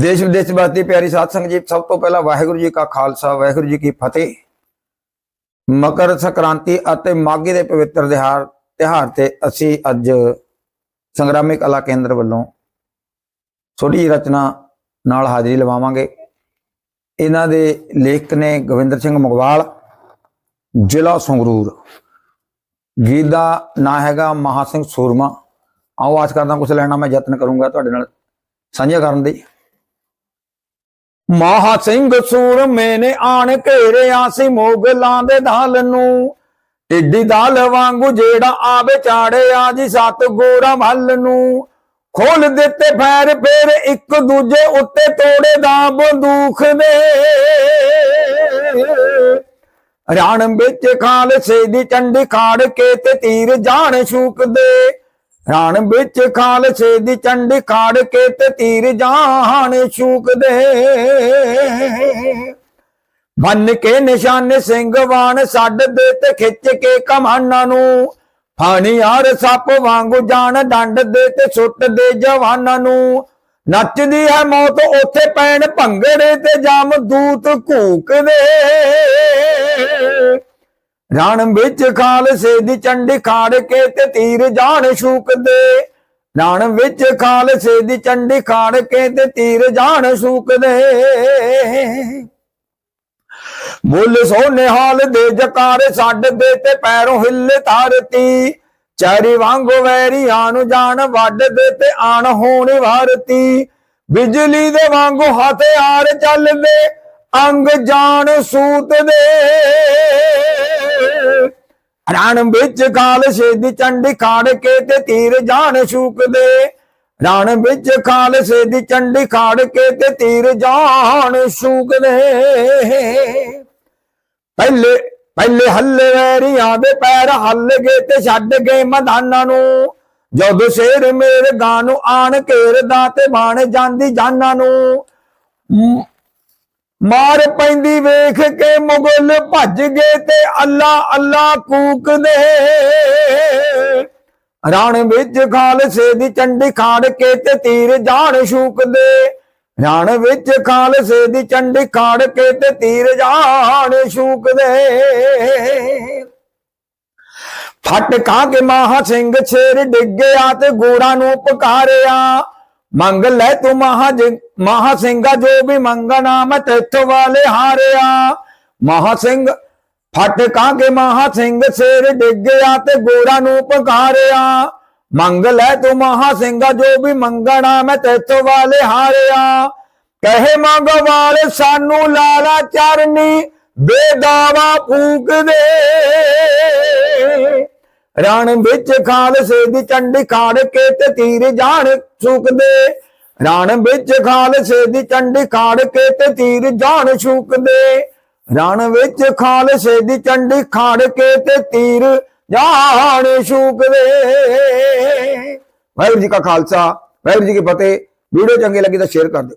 ਦੇਸ਼ ਵਿਦੇਸ਼ ਚ ਪਿਆਰੀ ਸਾਧ ਸੰਗਤ ਜੀ, ਸਭ ਤੋਂ ਪਹਿਲਾਂ ਵਾਹਿਗੁਰੂ ਜੀ ਕਾ ਖਾਲਸਾ, ਵਾਹਿਗੁਰੂ ਜੀ ਕੀ ਫਤਿਹ। ਮਕਰ ਸੰਕ੍ਰਾਂਤੀ ਅਤੇ ਮਾਘੀ ਦੇ ਪਵਿੱਤਰ ਦਿਹਾੜ ਤਿਹਾਰ ਤੇ ਅਸੀਂ ਅੱਜ ਸੰਗਰਾਮੀ ਕਲਾ ਕੇਂਦਰ ਵੱਲੋਂ ਛੋਟੀ ਰਚਨਾ ਨਾਲ ਹਾਜ਼ਰੀ ਲਵਾਵਾਂਗੇ। ਇਹਨਾਂ ਦੇ ਲੇਖਕ ਨੇ ਗੋਵਿੰਦਰ ਸਿੰਘ ਮਗਵਾਲ, ਜ਼ਿਲ੍ਹਾ ਸੰਗਰੂਰ। ਗੀਤ ਦਾ ਨਾਂ ਹੈਗਾ ਮਹਾ ਸਿੰਘ ਸੂਰਮਾ। ਆਓ ਆਸ ਕਰਦਾ ਕੁਝ ਲੈਣਾ, ਮੈਂ ਯਤਨ ਕਰੂੰਗਾ ਤੁਹਾਡੇ ਨਾਲ ਸਾਂਝਾ ਕਰਨ ਦੀ। ਮਹਾ ਸਿੰਘ ਸੂਰਮੇ ਨੇ ਆਣ ਘੇਰਿਆ ਸੀ ਮੋਗਲਾਂ ਦੇ ਦਾਲ ਨੂੰ। ਟਿੱਡੀ ਦਾਲ ਵਾਂਗੂ ਜਿਹੜਾ ਆਵੇ ਚਾੜਿਆ ਜੀ ਸਤ ਗੋਰਾ ਮੱਲ ਨੂੰ। ਖੋਲ ਦਿੱਤੇ ਫੈਰ ਫੇਰ ਇੱਕ ਦੂਜੇ ਉੱਤੇ ਤੋੜੇ ਦਾ ਬੰਦੂਖ ਦੇ। ਰਾਣ ਵਿੱਚ ਖਾਲਸੇ ਦੀ ਚੰਡੀ ਖਾੜ ਕੇ ਤੇ ਤੀਰ ਜਾਣ ਸ਼ੂਕਦੇ ਰਾਣ ਵਿੱਚ ਖਾਲਸੇ ਦੀ ਚੰਡੀ ਖਾੜ ਕੇ ਤੇ ਤੀਰ ਜਾਣ ਸ਼ੂਕਦੇ ਬੰਨ ਕੇ ਨਿਸ਼ਾਨੇ ਸਿੰਘ ਵਾਣ ਛੱਡ ਦੇ ਤੇ ਖਿੱਚ ਕੇ ਕਮਾਨਾਂ ਨੂੰ। ਫਾਣੀ ਯਾਰ ਸੱਪ ਵਾਂਗੂ ਜਾਣ ਡੰਡ ਦੇ ਤੇ ਸੁੱਟ ਦੇ ਜਵਾਨਾਂ ਨੂੰ। ਨੱਚਦੀ ਹੈ ਮੌਤ ਉੱਥੇ ਪੈਣ ਭੰਗੜੇ ਤੇ ਜਮ ਦੂਤ ਘੂਕਦੇ। ਰਣ ਵਿੱਚ ਖਾਲਸੇ ਦੀ ਚੰਡੀ ਖਾੜ ਕੇ ਤੇ ਤੀਰ ਜਾਣ ਸ਼ੂਕਦੇ। ਰਣ ਵਿੱਚ ਖਾਲਸੇ ਦੀ ਚੰਡੀ ਖਾੜ ਕੇ ਤੇ ਤੀਰ ਜਾਣ ਸ਼ੂਕਦੇ। ਬੁੱਲ ਸੋਨੇ ਹਾਲ ਦੇ ਜਕਾਰ ਛੱਡ ਦੇ ਤੇ ਪੈਰੋਂ ਹਿੱਲੇ ਧਰਤੀ। ਚਾਰੀ ਵਾਂਗੋ ਵੈਰੀਆਂ ਨੂੰ ਜਾਣ ਵੱਢ ਦੇ ਤੇ ਆਣ ਹੋਣ ਵਾਰਤੀ। ਬਿਜਲੀ ਦੇ ਵਾਂਗੂ ਹਥਿਆਰ ਚੱਲਦੇ। ਅੰਗ ਜਾਣ ਸੂਤ ਦੇ। ਰਣ ਵਿੱਚ ਖਾਲਸੇ ਦੀ ਚੰਡੀ ਖਾੜ ਕੇ ਤੇ ਤੀਰ ਜਾਣ ਸ਼ੂਕਦੇ ਰਣ ਵਿੱਚ ਖਾਲਸੇ ਦੀ ਚੰਡੀ ਖਾੜ ਕੇ ਤੇ ਤੀਰ ਜਾਣ ਸ਼ੂਕਦੇ ਪਹਿਲੇ ਪਹਿਲੇ ਹੱਲੇ ਵੈਰੀਆਂ ਦੇ ਪੈਰ ਹੱਲ ਗਏ ਤੇ ਛੱਡ ਗਏ ਮੈਦਾਨਾਂ ਨੂੰ। ਜਦੋਂ ਸ਼ੇਰ ਮੇਰੇ ਗਾਂ ਨੂੰ ਆਣ ਘੇਰਦਾ ਤੇ ਬਾਣ ਜਾਂਦੀ ਜਾਨਾਂ ਨੂੰ। ਮਾਰ ਪੈਂਦੀ ਵੇਖ ਕੇ ਮੁਗਲ ਭੱਜ ਗਏ ਤੇ ਅੱਲਾ ਅੱਲਾ ਕੂਕਦੇ। ਰਣ ਵਿੱਚ ਖਾਲਸੇ ਦੀ ਚੰਡੀ ਖਾੜ ਕੇ ਤੇ ਤੀਰ ਜਾਣ ਸ਼ੂਕਦੇ ਰਣ ਵਿੱਚ ਖਾਲਸੇ ਦੀ ਚੰਡੀ ਖਾੜ ਕੇ ਤੇ ਤੀਰ ਜਾਣ ਸ਼ੂਕਦੇ ਫਟ ਕਾ ਕੇ ਮਹਾ ਸਿੰਘ ਛੇਰ ਡਿੱਗਿਆ ਤੇ ਗੋਰਾ ਨੂੰ ਪੁਕਾਰਿਆ। ਮੰਗ ਲੈ ਤੂੰ ਮਹਾ ਮਹਾ ਸਿੰਘਾ ਜੋ ਵੀ ਮੰਗਣਾ, ਮੈਂ ਤੇਥੋਂ ਵਾਲੇ ਹਾਰਿਆ। ਮਹਾ ਸਿੰਘ, ਫਟ ਕਾ ਕੇ ਮਹਾ ਸਿੰਘ ਛੇਰ ਡਿੱਗਿਆ ਤੇ ਗੋੜਾ ਨੂੰ ਪੁਕਾਰਿਆ। ਮੰਗ ਲੈ ਤੂੰ ਮਹਾ ਸਿੰਘਾ ਜੋ ਵੀ ਮੰਗਣਾ, ਮੈਂ ਤੇਥੋਂ ਵਾਲੇ ਹਾਰਿਆ। ਕਹੇ ਮੰਗ ਵਾਲੇ, ਸਾਨੂੰ ਲਾਲਾ ਚਰਨੀ, ਬੇਦਾਵਾ ਫੂਕ ਦੇ। ਰਣ ਵਿੱਚ ਖਾਲਸੇ ਦੀ ਚੰਡੀ ਖਾੜ ਕੇ ਤੇ ਤੀਰ ਜਾਣ ਛੂਕਦੇ ਰਣ ਵਿੱਚ ਖਾਲਸੇ ਦੀ ਚੰਡੀ ਖਾੜ ਕੇ ਤੇ ਤੀਰ ਜਾਣ ਛੂਕਦੇ ਰਣ ਵਿੱਚ ਖਾਲਸੇ ਦੀ ਚੰਡੀ ਖਾੜ ਕੇ ਤੇ ਤੀਰ ਜਾਣ ਛੂਕਦੇ ਵਾਹਿਗੁਰੂ ਜੀ ਕਾ ਖਾਲਸਾ, ਵਾਹਿਗੁਰੂ ਜੀ ਕੀ ਫਤਿਹ। ਵੀਡੀਓ ਚੰਗੀ ਲੱਗੀ ਤਾਂ ਸ਼ੇਅਰ ਕਰ ਦਿਓ।